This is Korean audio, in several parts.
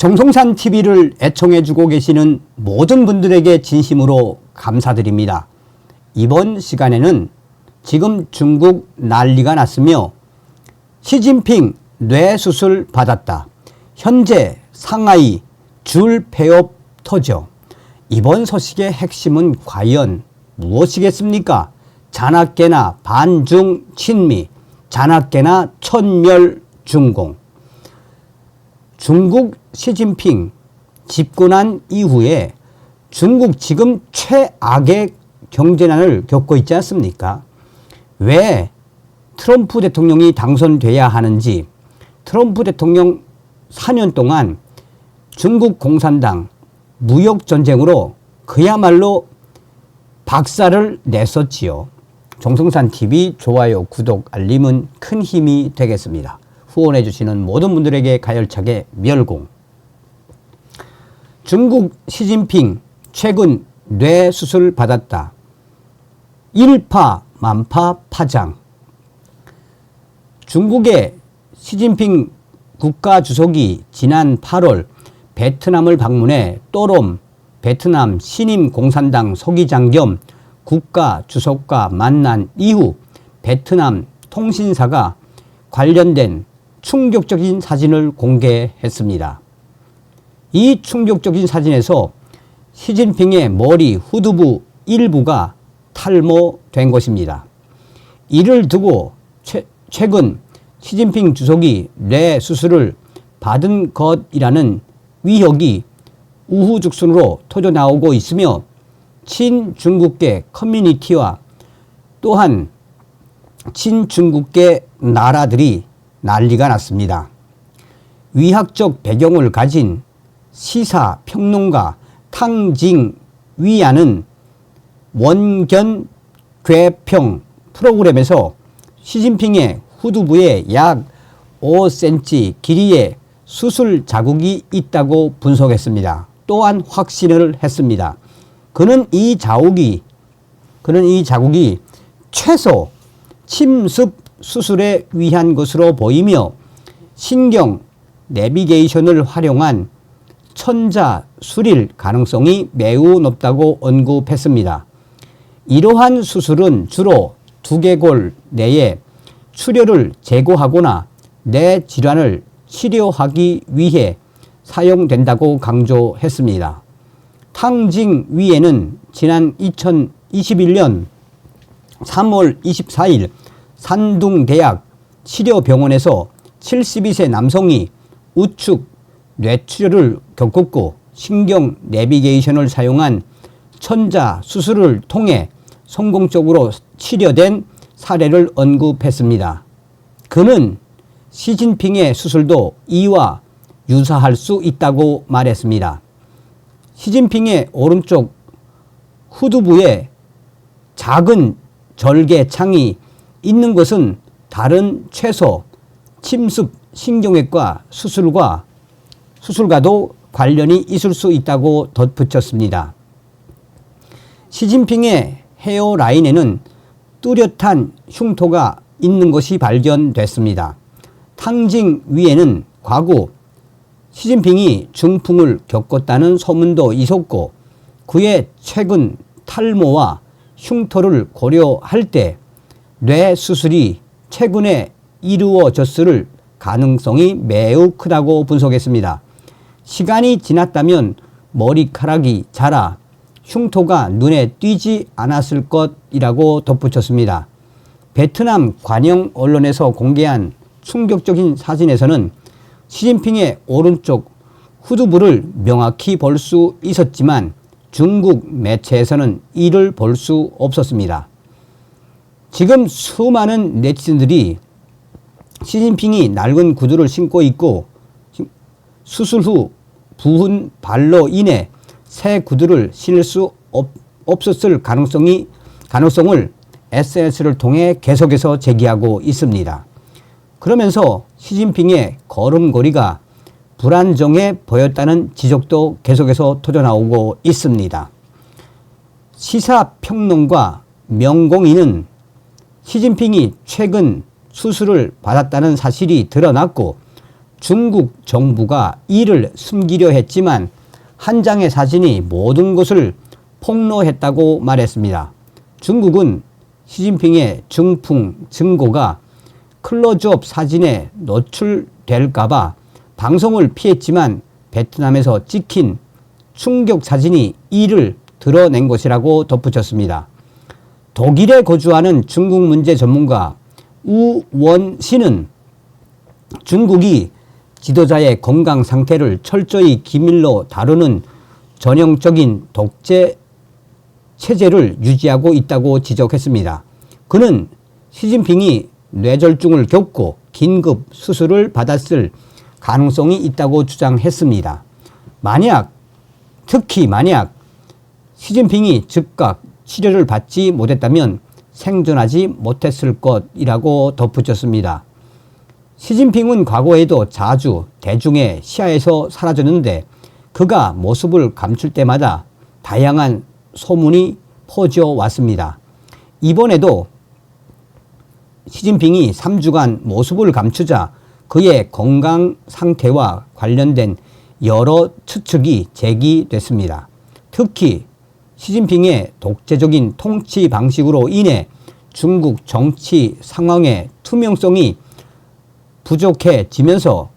정성산 TV를 애청해주고 계시는 모든 분들에게 진심으로 감사드립니다. 이번 시간에는 지금 중국 난리가 났으며 시진핑 뇌수술 받았다. 현재 상하이 줄 폐업 터져. 이번 소식의 핵심은 과연 무엇이겠습니까? 자나깨나 반중 친미, 자나깨나 천멸 중공. 중국 시진핑 집권한 이후에 중국 지금 최악의 경제난을 겪고 있지 않습니까? 왜 트럼프 대통령이 당선돼야 하는지 트럼프 대통령 4년 동안 중국 공산당 무역 전쟁으로 그야말로 박살을 냈었지요. 정성산 TV 좋아요, 구독, 알림은 큰 힘이 되겠습니다. 후원해 주시는 모든 분들에게 가열차게 멸공. 중국 시진핑 최근 뇌 수술 받았다. 일파 만파 파장. 중국의 시진핑 국가 주석이 지난 8월 베트남을 방문해 또롬 베트남 신임 공산당 서기장 겸 국가 주석과 만난 이후 베트남 통신사가 관련된 충격적인 사진을 공개했습니다. 이 충격적인 사진에서 시진핑의 머리 후두부 일부가 탈모된 것입니다. 이를 두고 최, 최근 시진핑 주석이 뇌 수술을 받은 것이라는 위협이 우후죽순으로 터져 나오고 있으며 친중국계 커뮤니티와 또한 친중국계 나라들이 난리가 났습니다. 위학적 배경을 가진 시사 평론가 탕징 위안은 원견 괴평 프로그램에서 시진핑의 후두부에 약 5cm 길이의 수술 자국이 있다고 분석했습니다. 또한 확신을 했습니다. 그는 이 자국이 그는 이 자국이 최소 침습 수술에 위한 것으로 보이며 신경 내비게이션을 활용한 천자 수릴 가능성이 매우 높다고 언급했습니다. 이러한 수술은 주로 두개골 내에 출혈을 제거하거나 뇌 질환을 치료하기 위해 사용된다고 강조했습니다. 탕징 위에는 지난 2021년 3월 24일 산둥대학 치료병원에서 72세 남성이 우측 뇌출혈을 겪었고 신경 내비게이션을 사용한 천자 수술을 통해 성공적으로 치료된 사례를 언급했습니다. 그는 시진핑의 수술도 이와 유사할 수 있다고 말했습니다. 시진핑의 오른쪽 후두부에 작은 절개창이 있는 것은 다른 최소 침습 신경외과 수술과 수술과도 관련이 있을 수 있다고 덧붙였습니다. 시진핑의 헤어 라인에는 뚜렷한 흉터가 있는 것이 발견됐습니다. 탕징 위에는 과거 시진핑이 중풍을 겪었다는 소문도 있었고 그의 최근 탈모와 흉터를 고려할 때 뇌 수술이 최근에 이루어졌을 가능성이 매우 크다고 분석했습니다. 시간이 지났다면 머리카락이 자라 흉터가 눈에 띄지 않았을 것이라고 덧붙였습니다. 베트남 관영 언론에서 공개한 충격적인 사진에서는 시진핑의 오른쪽 후두부를 명확히 볼 수 있었지만 중국 매체에서는 이를 볼 수 없었습니다. 지금 수많은 네티즌들이 시진핑이 낡은 구두를 신고 있고 수술 후 부은 발로 인해 새 구두를 신을 수 없, 없었을 가능성이 가능성을 SNS를 통해 계속해서 제기하고 있습니다. 그러면서 시진핑의 걸음걸이가 불안정해 보였다는 지적도 계속해서 터져나오고 있습니다. 시사평론가 명공인은 시진핑이 최근 수술을 받았다는 사실이 드러났고 중국 정부가 이를 숨기려 했지만 한 장의 사진이 모든 것을 폭로했다고 말했습니다. 중국은 시진핑의 증풍 증거가 클로즈업 사진에 노출될까봐 방송을 피했지만 베트남에서 찍힌 충격 사진이 이를 드러낸 것이라고 덧붙였습니다. 독일에 거주하는 중국 문제 전문가 우원 씨는 중국이 지도자의 건강 상태를 철저히 기밀로 다루는 전형적인 독재 체제를 유지하고 있다고 지적했습니다. 그는 시진핑이 뇌졸중을 겪고 긴급 수술을 받았을 가능성이 있다고 주장했습니다. 만약, 특히 만약 시진핑이 즉각 치료를 받지 못했다면 생존하지 못했을 것이라고 덧붙였습니다. 시진핑은 과거에도 자주 대중의 시야에서 사라졌는데 그가 모습을 감출 때마다 다양한 소문이 퍼져 왔습니다. 이번에도 시진핑이 3주간 모습을 감추자 그의 건강 상태와 관련된 여러 추측이 제기됐습니다. 특히 시진핑의 독재적인 통치 방식으로 인해 중국 정치 상황의 투명성이 부족해지면서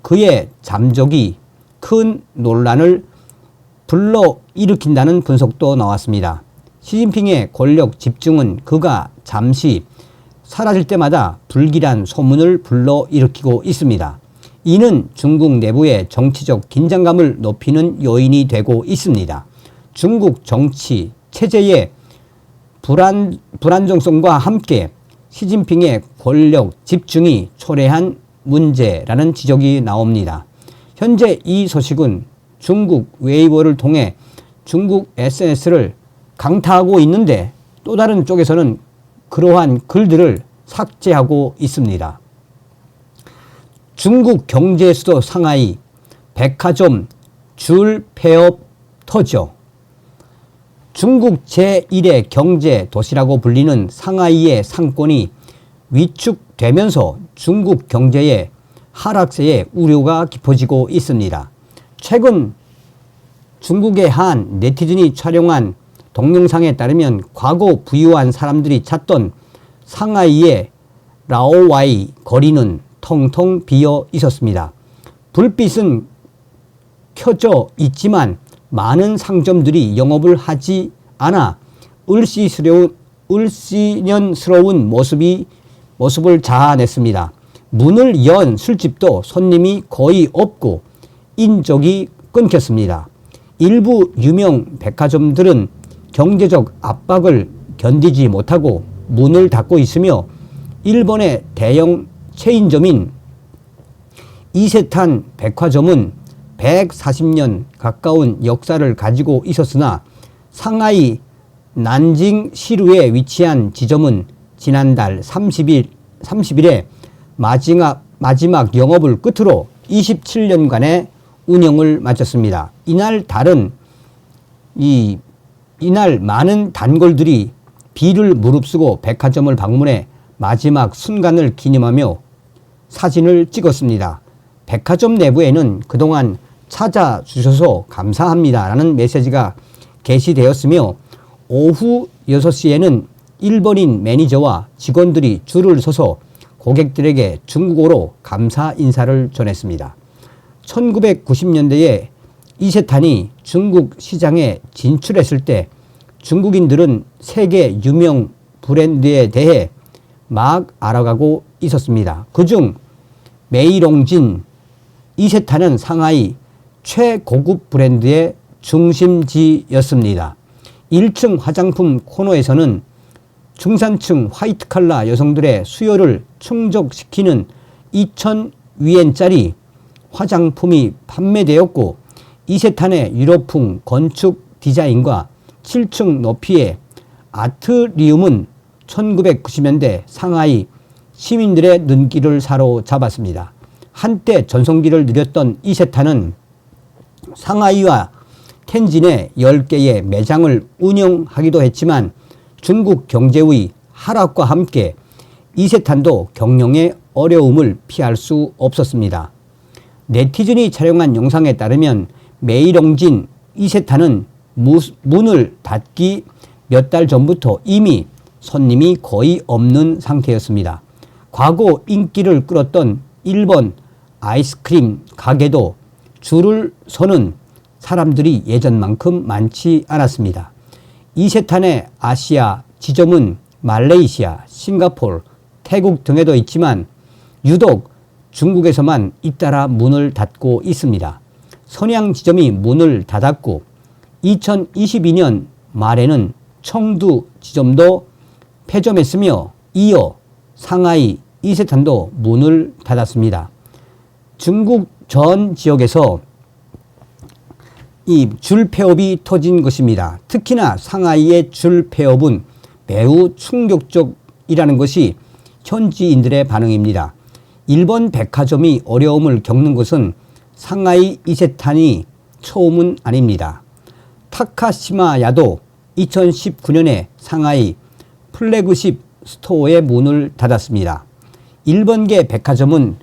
그의 잠적이 큰 논란을 불러 일으킨다는 분석도 나왔습니다. 시진핑의 권력 집중은 그가 잠시 사라질 때마다 불길한 소문을 불러 일으키고 있습니다. 이는 중국 내부의 정치적 긴장감을 높이는 요인이 되고 있습니다. 중국 정치 체제의 불안, 불안정성과 함께 시진핑의 권력 집중이 초래한 문제라는 지적이 나옵니다. 현재 이 소식은 중국 웨이보를 통해 중국 SNS를 강타하고 있는데 또 다른 쪽에서는 그러한 글들을 삭제하고 있습니다. 중국 경제 수도 상하이 백화점 줄 폐업 터져 중국 제1의 경제 도시라고 불리는 상하이의 상권이 위축되면서 중국 경제의 하락세에 우려가 깊어지고 있습니다. 최근 중국의 한 네티즌이 촬영한 동영상에 따르면 과거 부유한 사람들이 찾던 상하이의 라오와이 거리는 텅텅 비어 있었습니다. 불빛은 켜져 있지만 많은 상점들이 영업을 하지 않아 을씨스러운, 을씨년스러운 모습이, 모습을 자아냈습니다. 문을 연 술집도 손님이 거의 없고 인적이 끊겼습니다. 일부 유명 백화점들은 경제적 압박을 견디지 못하고 문을 닫고 있으며 일본의 대형 체인점인 이세탄 백화점은 140년 가까운 역사를 가지고 있었으나 상하이 난징 시루에 위치한 지점은 지난달 30일, 30일에 마지막, 마지막 영업을 끝으로 27년간의 운영을 마쳤습니다. 이날 다른 이 이날 많은 단골들이 비를 무릅쓰고 백화점을 방문해 마지막 순간을 기념하며 사진을 찍었습니다. 백화점 내부에는 그동안 찾아주셔서 감사합니다라는 메시지가 게시되었으며 오후 6시에는 일본인 매니저와 직원들이 줄을 서서 고객들에게 중국어로 감사 인사를 전했습니다. 1990년대에 이세탄이 중국 시장에 진출했을 때 중국인들은 세계 유명 브랜드에 대해 막 알아가고 있었습니다. 그중 메이롱진, 이세탄은 상하이 최고급 브랜드의 중심지였습니다. 1층 화장품 코너에서는 중산층 화이트 칼라 여성들의 수요를 충족시키는 2,000위엔짜리 화장품이 판매되었고 이세탄의 유럽풍 건축 디자인과 7층 높이의 아트리움은 1990년대 상하이 시민들의 눈길을 사로잡았습니다. 한때 전성기를 누렸던 이세탄은 상하이와 텐진에 10개의 매장을 운영하기도 했지만 중국 경제의 하락과 함께 이세탄도 경영의 어려움을 피할 수 없었습니다. 네티즌이 촬영한 영상에 따르면 메이롱진 무- 문을 닫기 몇 달 전부터 이미 손님이 거의 없는 상태였습니다. 과거 인기를 끌었던 일본 아이스크림 가게도 줄을 서는 사람들이 예전만큼 많지 않았습니다. 이세탄의 아시아 지점은 말레이시아, 싱가포르, 태국 등에도 있지만 유독 중국에서만 잇따라 문을 닫고 있습니다. 선양 지점이 문을 닫았고 2022년 말에는 청두 지점도 폐점했으며 이어 상하이 이세탄도 문을 닫았습니다. 중국 전 지역에서 이 줄 폐업이 터진 것입니다. 특히나 상하이의 줄 폐업은 매우 충격적이라는 것이 현지인들의 반응입니다. 일본 백화점이 어려움을 겪는 것은 상하이 이세탄이 처음은 아닙니다. 타카시마야도 2019년에 상하이 플래그십 스토어의 문을 닫았습니다. 일본계 백화점은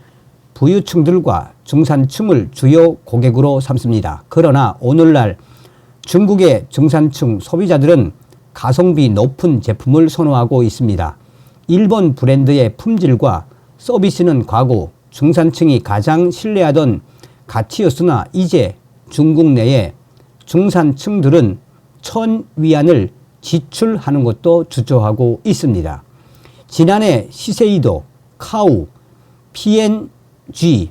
부유층들과 중산층을 주요 고객으로 삼습니다. 그러나 오늘날 중국의 중산층 소비자들은 가성비 높은 제품을 선호하고 있습니다. 일본 브랜드의 품질과 서비스는 과거 중산층이 가장 신뢰하던 가치였으나 이제 중국 내에 중산층들은 천 위안을 지출하는 것도 주저하고 있습니다. 지난해 시세이도, 카우, P&G,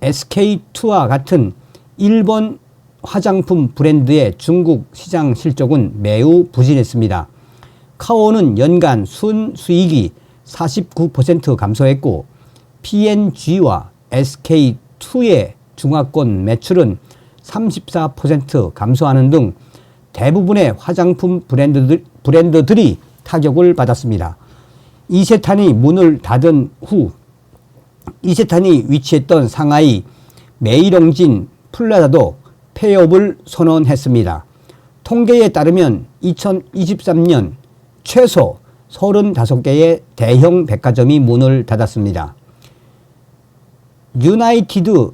SK2와 같은 일본 화장품 브랜드의 중국 시장 실적은 매우 부진했습니다. 카오는 연간 순수익이 49% 감소했고 P&G와 SK2의 중화권 매출은 34% 감소하는 등 대부분의 화장품 브랜드들, 브랜드들이 타격을 받았습니다. 이세탄이 문을 닫은 후 이세탄이 위치했던 상하이 메이롱진 플라자도 폐업을 선언했습니다. 통계에 따르면 2023년 최소 35개의 대형 백화점이 문을 닫았습니다. 유나이티드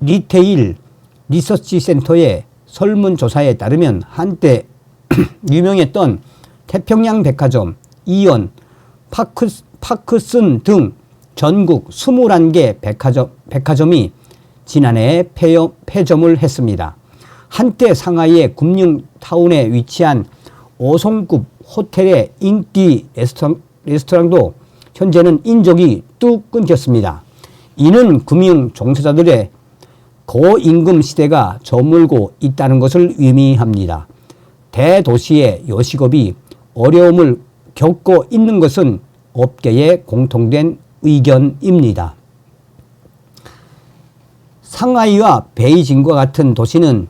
리테일 리서치 센터의 설문조사에 따르면 한때 유명했던 태평양 백화점, 이온, 파크, 파크슨 등 전국 21개 백화점, 백화점이 지난해에 폐업, 폐점을 했습니다. 한때 상하이의 금융타운에 위치한 5성급 호텔의 인기 레스토랑, 레스토랑도 현재는 인적이 뚝 끊겼습니다. 이는 금융 종사자들의 고임금 시대가 저물고 있다는 것을 의미합니다. 대도시의 요식업이 어려움을 겪고 있는 것은 업계의 공통된 의견입니다. 상하이와 베이징과 같은 도시는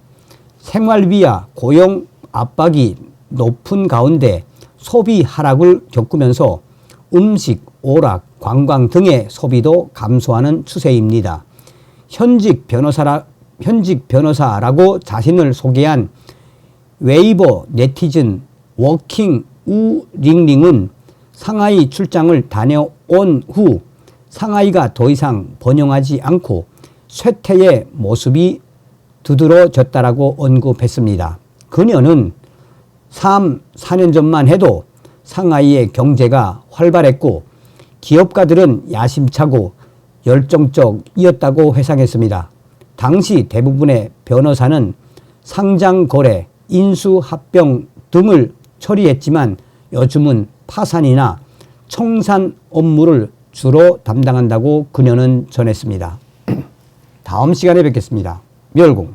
생활비와 고용 압박이 높은 가운데 소비 하락을 겪으면서 음식, 오락, 관광 등의 소비도 감소하는 추세입니다. 현직 변호사라 현직 변호사라고 자신을 소개한 웨이버 네티즌 워킹 우링링은 상하이 출장을 다녀 온 후 상하이가 더 이상 번영하지 않고 쇠퇴의 모습이 두드러졌다라고 언급했습니다. 그녀는 3, 4년 전만 해도 상하이의 경제가 활발했고 기업가들은 야심차고 열정적이었다고 회상했습니다. 당시 대부분의 변호사는 상장 거래, 인수 합병 등을 처리했지만 요즘은 파산이나 청산 업무를 주로 담당한다고 그녀는 전했습니다. 다음 시간에 뵙겠습니다. 멸공.